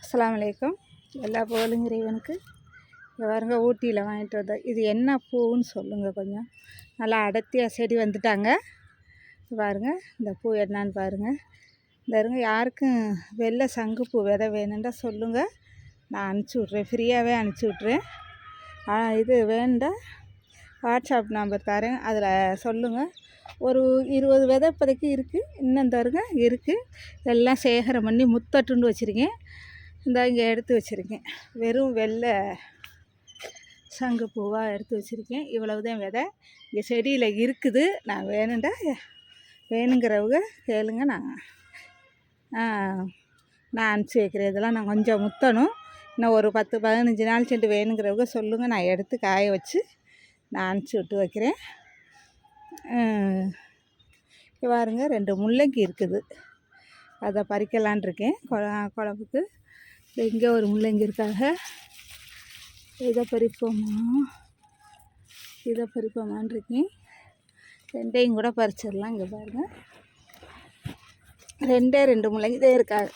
அஸ்லாம் வலைக்கம் எல்லா புகழும் இறைவனுக்கு. பாருங்க ஊட்டியில் வாங்கிட்டு வந்தோம் இது என்ன பூவுன்னு சொல்லுங்கள் கொஞ்சம். நல்லா அடர்த்தியாக செடி வந்துட்டாங்க. பாருங்கள் இந்த பூ என்னான்னு பாருங்கள் இந்த இருங்க யாருக்கும் வெள்ளை பூ விதை வேணுண்டா சொல்லுங்கள் நான் அனுப்பிச்சி விட்றேன் ஃப்ரீயாகவே அனுப்பிச்சி விட்றேன் இது வேணுண்டா வாட்ஸ்அப் நம்பர் தரேன் அதில் சொல்லுங்கள் ஒரு இருபது விதை இப்போதைக்கு இருக்குது இன்னும் தருங்க இருக்குது எல்லாம் சேகரம் பண்ணி முத்தட்டுண்டு வச்சுருக்கேன். இந்த இங்கே எடுத்து வச்சுருக்கேன். வெறும் வெள்ளை சங்கு பூவாக எடுத்து வச்சுருக்கேன். இவ்வளவுதான் விதை. இங்கே செடியில் இருக்குது. நான் வேணுண்டா வேணுங்கிறவங்க கேளுங்க. நான் நான் அனுப்பிச்சி வைக்கிறேன். இதெல்லாம் நான் கொஞ்சம் முத்தணும். இன்னும் ஒரு பத்து பதினஞ்சு நாள் சென்று வேணுங்கிறவங்க சொல்லுங்கள் நான் எடுத்து காய வச்சு நான் அனுப்பிச்சி விட்டு வைக்கிறேன். பாருங்க ரெண்டு முள்ளங்கி இருக்குது. அதை பறிக்கலான் இருக்கேன். குழம்புக்கு. இங்கே ஒரு முள்ளங்கி இருக்காக. இதை பறிப்போமா? இதை பறிப்போமான் இருக்கேன். ரெண்டையும் கூட பறிச்சிடலாம் இங்கே பாருங்கள் ரெண்டே ரெண்டு முள்ளங்கி இதே இருக்காங்க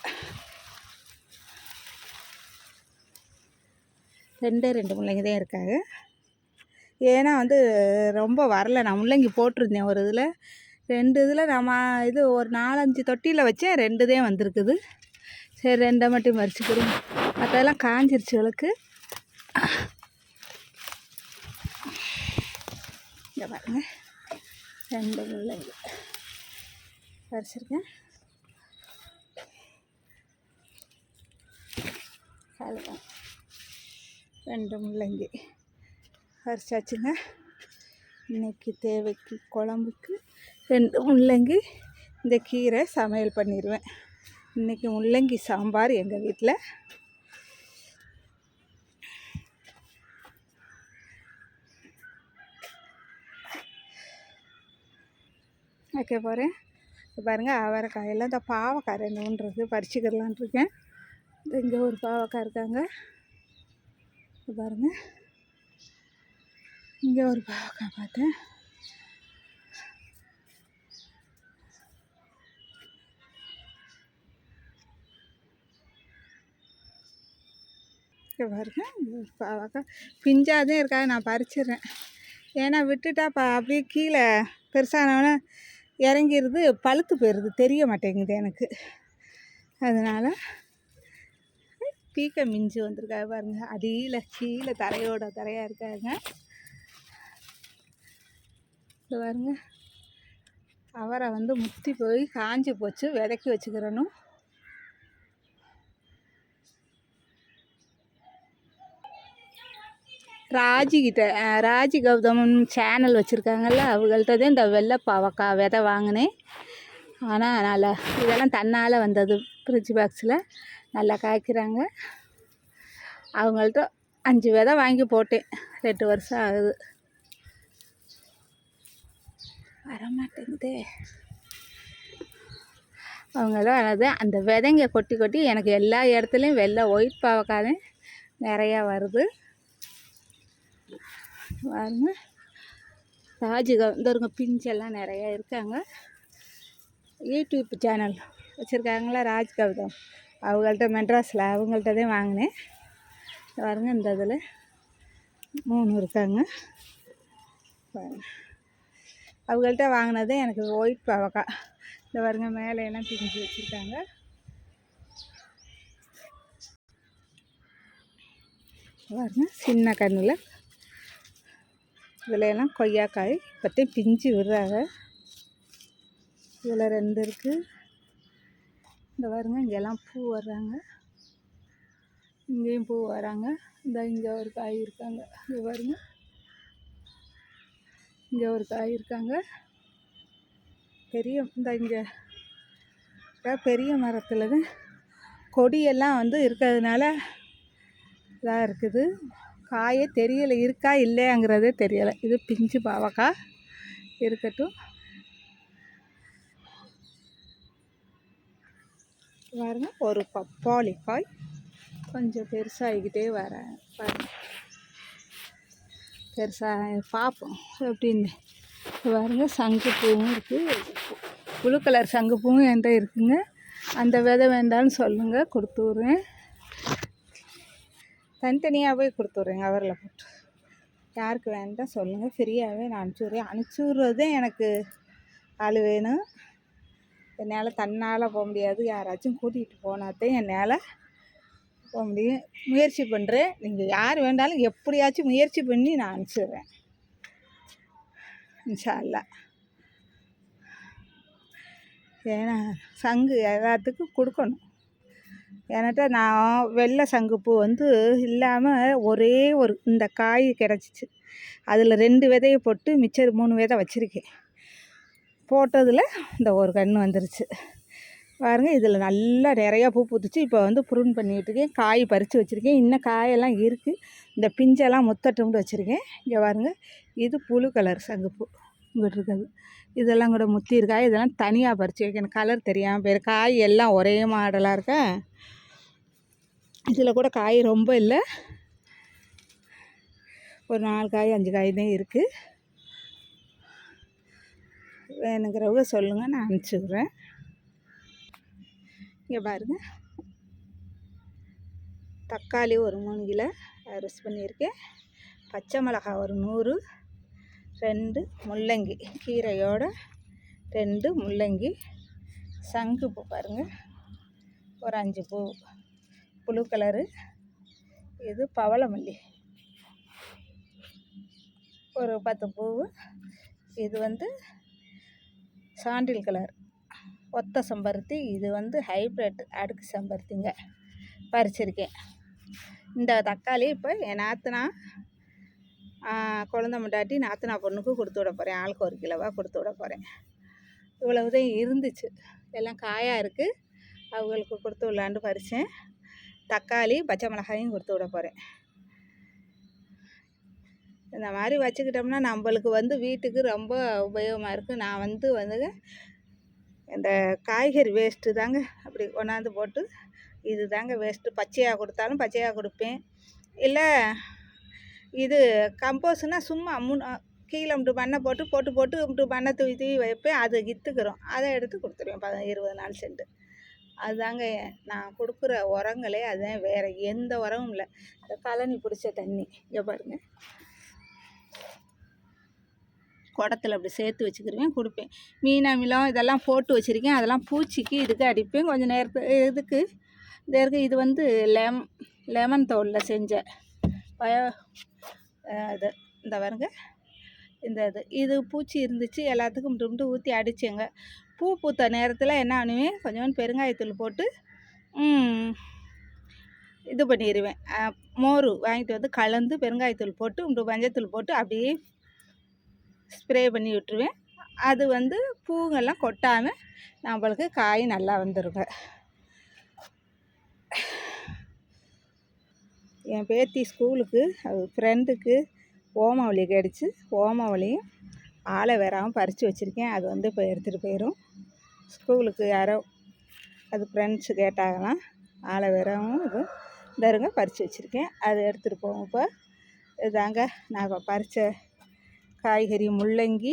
ரெண்டே ரெண்டு முள்ளங்கி தான் இருக்காங்க ஏன்னா வந்து ரொம்ப வரல. நான் முள்ளங்கி போட்டிருந்தேன் ஒரு இதில். ரெண்டு இதில் நம்ம இது ஒரு நாலஞ்சு தொட்டியில் வச்சேன். ரெண்டு இதே வந்திருக்குது. சரி ரெண்டை மட்டும் மறிச்சுக்கிறோம் மற்றதெல்லாம் காஞ்சிருச்சு விளக்கு. இங்கே பாருங்க. ரெண்டு முள்ளங்கி பறிச்சிருக்கேன் அவ்வளோதான் ரெண்டு முள்ளங்கி. பறிச்சாச்சுங்க இன்றைக்கி தேவைக்கு குழம்புக்கு ரெண்டு முள்ளங்கி இந்த கீரை சமையல் பண்ணிடுவேன் இன்றைக்கி முள்ளங்கி சாம்பார் எங்கள் வீட்டில் வைக்க போகிறேன் பாருங்கள் அவரைக்காயெல்லாம் இந்த பாவக்காய் ரெண்டு ஒன்று பறிச்சுக்கிறலான் இருக்கேன். இங்கே ஒரு பாவக்காய் இருக்காங்க. பாருங்கள் பாருங்க. இங்கே ஒரு பாவக்காய் பார்த்தேன். இங்கே பாருங்க ஒரு பாவக்காய். பிஞ்சாதே இருக்காது நான் பறிச்சிடுறேன். ஏன்னா விட்டுட்டா அப்படியே கீழே பெருசானவொன்னே இறங்கிருது பழுத்து போயிடுது தெரிய மாட்டேங்குது எனக்கு. அதனால் பீக்க மிஞ்சி வந்திருக்காங்க பாருங்க. அடியில் கீழே தரையோட தரையாக இருக்காங்க இது பாருங்க. அவரை வந்து முத்தி போய் காஞ்சி போச்சு விதக்கி வச்சுக்கிறணும் ராஜிகிட்ட ராஜி கௌதமன் சேனல் வச்சுருக்காங்கல்ல அவங்கள்ட்ட தான் இந்த வெள்ளை பாவக்காய் விதை வாங்கினேன். ஆனால் நல்லா இதெல்லாம் தன்னால் வந்தது ஃப்ரிட்ஜ் பாக்ஸில் நல்லா காய்க்கிறாங்க. அவங்கள்ட்ட அஞ்சு விதை வாங்கி போட்டேன். ரெண்டு வருஷம் ஆகுது. வரமாட்டேங்குது. அவங்களாம் அதாவது அந்த விதைங்க கொட்டி கொட்டி எனக்கு எல்லா இடத்துலையும் வெள்ளை ஒயிட் பாவக்காய் நிறையா வருது. பாருங்க. ராஜிகா வந்தவருங்க பிஞ்செல்லாம் நிறையா இருக்காங்க. யூடியூப் சேனல் வச்சுருக்காங்களா ராஜ் கவிதம் அவங்கள்ட்ட மெட்ராஸில் அவங்கள்ட்ட தான் வாங்கினேன். இந்த இந்த இதில் மூணு இருக்காங்க. பாருங்கள் அவங்கள்ட்ட வாங்கினது எனக்கு ஒயிட் பாவக்காய் இந்த பாருங்க மேலே எல்லாம் பிஞ்சு வச்சுருக்காங்க. பாருங்க சின்ன கண்ணில். இதில் எல்லாம் கொய்யாக்காய் இப்போத்தையும் பிஞ்சு விடுறாங்க. இதில் ரெண்டு இருக்குது இந்த பாருங்க இங்கெல்லாம் பூ வர்றாங்க. இங்கேயும் பூ வராங்க. இந்த இங்கே ஒரு காய் இருக்காங்க. இங்கே பாருங்க. இங்கே ஒரு காய் இருக்காங்க. பெரிய இந்த இங்கே பெரிய மரத்தில் தான் கொடியெல்லாம் வந்து இருக்கிறதுனால இதாக இருக்குது. காயே தெரியலை இருக்கா இல்லையாங்கிறதே தெரியலை. இது பிஞ்சு பாவக்காய் இருக்கட்டும். பாருங்க ஒரு பப்பாளி காய் கொஞ்சம் பெருசாகிக்கிட்டே வரேன் பாருங்கள் பெருசாக பார்ப்போம். எப்படின்னு பாருங்கள் பாருங்க சங்குப்பூவும் இருக்குது ப்ளூ கலர் சங்குப்பூவும் என்கிட்ட இருக்குங்க. அந்த விதை வேண்டாம்னு சொல்லுங்கள் கொடுத்து விட்றேன். தனித்தனியாகவே கொடுத்துட்றேன் கவரில் போட்டு. யாருக்கு வேண்டாம் சொல்லுங்கள் ஃப்ரீயாகவே நான் அனுப்பிச்சி விட்றேன். அனுப்பிச்சி விட்றதே எனக்கு ஆள் வேணும். என்னால் தன்னால் போக முடியாது. யாராச்சும் கூட்டிகிட்டு போனாத்தான் என்னால் போக முடியும். முயற்சி பண்ணுறேன் நீங்கள் யார் வேண்டாலும் எப்படியாச்சும் முயற்சி பண்ணி நான் அனுப்பிச்சிடுறேன். இன்ஷா அல்லாஹ் ஏன்னா சங்கு எல்லாத்துக்கும் கொடுக்கணும். ஏன்னாட்டா நான் வெள்ளை சங்குப்பூ வந்து இல்லாமல் ஒரே ஒரு இந்த காய் கிடச்சிச்சு. அதில் ரெண்டு விதையை போட்டு மிச்சர் மூணு விதை வச்சுருக்கேன். போட்டதில் இந்த ஒரு கன்று வந்துருச்சு. பாருங்கள் இதில் நல்லா நிறையா பூ பூத்துச்சு. இப்போ வந்து புருன் பண்ணிகிட்டு இருக்கேன். காய் பறித்து வச்சுருக்கேன். இன்னும் காயெல்லாம் இருக்குது இந்த பிஞ்செல்லாம் முத்தட்டும்னு வச்சுருக்கேன். இங்கே பாருங்க இது புழு கலர் சங்குப்பூ இங்கிட்டு இருக்குது. இதெல்லாம் கூட முத்தி இருக்கா? இதெல்லாம் தனியாக பறித்து வைக்கணும். கலர் தெரியாமல் போயிரு. காய் எல்லாம் ஒரே மாடலாக இருக்கா? இதில் கூட காய் ரொம்ப இல்லை. ஒரு நாலு காய் அஞ்சு காய் தான் இருக்குது வேணுங்கிறவங்க சொல்லுங்கள் நான் அனுப்பிச்சி விட்றேன். இங்கே பாருங்க. தக்காளி ஒரு மூணு கிலோ அரிசி பண்ணியிருக்கேன். பச்சை மிளகாய் ஒரு நூறு ரெண்டு முள்ளங்கி கீரையோட ரெண்டு முள்ளங்கி சங்கு பூ பாருங்கள் ஒரு அஞ்சு பூ புழு கலரு இது பவளமல்லி. ஒரு பத்து பூ இது வந்து சாண்டில் கலர். ஒத்த செம்பருத்தி இது வந்து ஹைப்ரிட் அடுக்கு செம்பருத்திங்க. பறிச்சிருக்கேன். இந்த தக்காளி இப்போ என் நாத்தனா குழந்த முண்டாட்டி நாத்தனா பொண்ணுக்கு கொடுத்து விட போகிறேன் ஆளுக்கு ஒரு கிலோவாக கொடுத்து விட போகிறேன் இவ்வளவுதான் இருந்துச்சு. எல்லாம் காயாக இருக்குது அவங்களுக்கு கொடுத்து விடலான்ட்டு பறித்தேன் தக்காளி பச்சை மிளகாயும் கொடுத்து விட போகிறேன் இந்த மாதிரி வச்சுக்கிட்டோம்னா நம்மளுக்கு வந்து வீட்டுக்கு ரொம்ப உபயோகமாக இருக்குது நான் வந்து வந்து இந்த காய்கறி வேஸ்ட்டு தாங்க. அப்படி கொண்டாந்து போட்டு இது தாங்க வேஸ்ட்டு பச்சையாக கொடுத்தாலும் பச்சையாக கொடுப்பேன். இல்லை இது கம்போஸ்னால் சும்மா முன் கீழே இப்படி மண்ணை போட்டு போட்டு போட்டு இப்படி மண்ணை தூவி தூவி வைப்பேன். அது கித்துக்கிறோம் அதை எடுத்து கொடுத்துருவேன். பத இருபது நாள் சென்று அதுதாங்க நான் கொடுக்குற உரங்களே. அதுதான் வேறு எந்த உரமும் இல்லை. இந்த கழனி பிடிச்ச தண்ணி. இங்கே பாருங்கள் குடத்துல அப்படி சேர்த்து வச்சுக்கிருவேன் கொடுப்பேன். மீன் அமிலம் இதெல்லாம் போட்டு வச்சுருக்கேன். அதெல்லாம் பூச்சிக்கு இதுக்கு அடிப்பேன். கொஞ்சம் நேரத்து இதுக்கு இதற்கு இது வந்து லெம் லெமன் தோலில் செஞ்ச பய இது இந்த வருங்க இந்த இது. இது பூச்சி இருந்துச்சு எல்லாத்துக்கும் முட்டு ஊற்றி அடித்தேங்க பூ பூத்த நேரத்தில் என்ன பண்ணுவேன் கொஞ்சோண்டு பெருங்காயத்தூள் போட்டு இது பண்ணிடுவேன் மோர் வாங்கிட்டு வந்து கலந்து பெருங்காயத்தூள் போட்டு இப்படி மஞ்சத்தூள் போட்டு அப்படியே ஸ்ப்ரே பண்ணி விட்டுருவேன். அது வந்து பூங்கெல்லாம் கொட்டாமல் நம்மளுக்கு காய் நல்லா வந்துருங்க. என் பேத்தி ஸ்கூலுக்கு அது ஃப்ரெண்டுக்கு ஓமவழி கிடச்சி ஓமவழியும் ஆளை பறித்து வச்சுருக்கேன். அது வந்து இப்போ எடுத்துகிட்டு போயிடும் ஸ்கூலுக்கு யாரோ அது ஃப்ரெண்ட்ஸு கேட்டாங்களாம். ஆளை இது தருங்க பறித்து வச்சுருக்கேன். அது எடுத்துகிட்டு போவோம் இப்போ. இதாங்க நான் இப்போ பறித்த காய்கறி முள்ளங்கி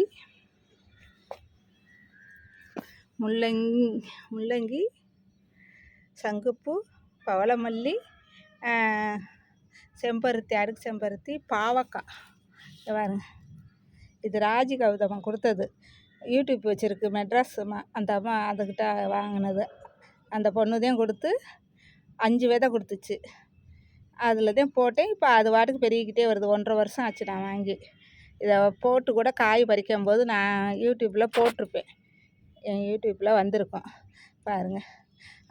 முள்ளங்கி முள்ளங்கி சங்குப்பூ பவளமல்லி செம்பருத்தி அடுக்கு செம்பருத்தி பாவக்காய். பாருங்க. இது ராஜி கொடுத்தது. யூடியூப் வச்சுருக்கு மெட்ராஸ் அம்மா. அந்த அம்மா அதுக்கிட்ட வாங்கினது. அந்த பொண்ணுதையும் கொடுத்து அஞ்சு விதை கொடுத்துச்சு. அதில் தான் போட்டேன். இப்போ அது வாட்டுக்கு பெருகிக்கிட்டே வருது. ஒன்றரை வருஷம் ஆச்சு நான் வாங்கி. இதை போட்டு கூட காய் பறிக்கும் போது நான் யூடியூப்பில் போட்டிருப்பேன். என் யூடியூப்பில் வந்திருக்கும். பாருங்கள்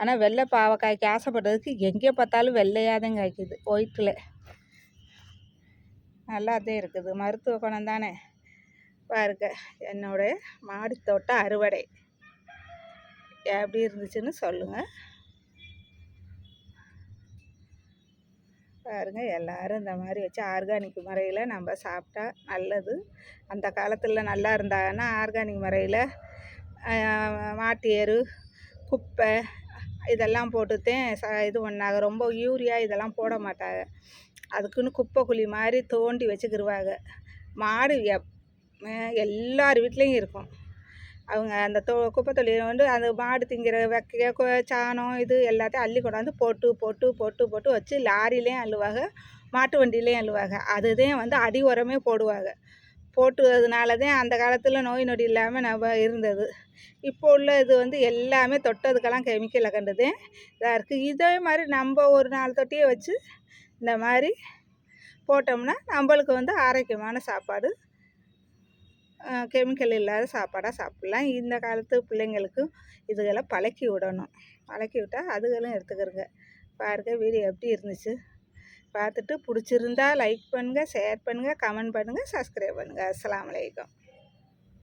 ஆனால் வெள்ளை பாவக்காய்க்கு ஆசைப்பட்டதுக்கு எங்கே பார்த்தாலும் வெள்ளையாக தான் காய்க்குது. ஒயிட்டில் நல்லா தான் இருக்குது. மருத்துவ குணம் தானே. பாருங்க. என்னோடய மாடித்தோட்ட அறுவடை. எப்படி இருந்துச்சுன்னு சொல்லுங்கள் பாருங்கள் எல்லோரும் இந்த மாதிரி வச்சு ஆர்கானிக் முறையில் நம்ம சாப்பிட்டா நல்லது. அந்த காலத்தில் நல்லா இருந்தாங்கன்னா ஆர்கானிக் முறையில் மாட்டு எரு குப்பை இதெல்லாம் போட்டுத்தேன் ச இது பண்ணாங்க. ரொம்ப யூரியா இதெல்லாம் போட மாட்டாங்க. அதுக்குன்னு குப்பை குழி மாதிரி தோண்டி வச்சுக்கிருவாங்க. மாடு எப் எல்லார் வீட்லேயும் இருக்கும். அவங்க அந்த தொ குப்பை தொழியை வந்து அந்த மாடு திங்கிற வெக்கைய சாணம் இது எல்லாத்தையும் அள்ளி கொண்டாந்து போட்டு போட்டு போட்டு போட்டு வச்சு லாரிலேயும் அள்ளுவாங்க மாட்டு வண்டியிலையும் அள்ளுவாங்க. அதுதான் வந்து அடி உரமே போடுவாங்க. போட்டுறதுனால தான் அந்த காலத்தில் நோய் நொடி இல்லாமல் நம்ம இருந்தது. இப்போ உள்ள இது வந்து எல்லாமே தொட்டதுக்கெல்லாம் கெமிக்கலை கண்டது இதாக இருக்குது இதே மாதிரி நம்ம ஒரு நாலு தொட்டியை வச்சு இந்த மாதிரி போட்டோம்னா நம்மளுக்கு வந்து ஆரோக்கியமான சாப்பாடு கெமிக்கல் இல்லாத சாப்பாடாக சாப்பிட்லாம். இந்த காலத்து பிள்ளைங்களுக்கும் இதுகளை பழக்கி விடணும். பழக்கி விட்டால் அதுகளும் எடுத்துக்கிறங்க. பாருங்க வீடியோ எப்படி இருந்துச்சு. பார்த்துட்டு பிடிச்சிருந்தா லைக் பண்ணுங்கள் ஷேர் பண்ணுங்கள் கமெண்ட் பண்ணுங்கள் சப்ஸ்கிரைப் பண்ணுங்கள் அஸ்லாம் வலைக்கம்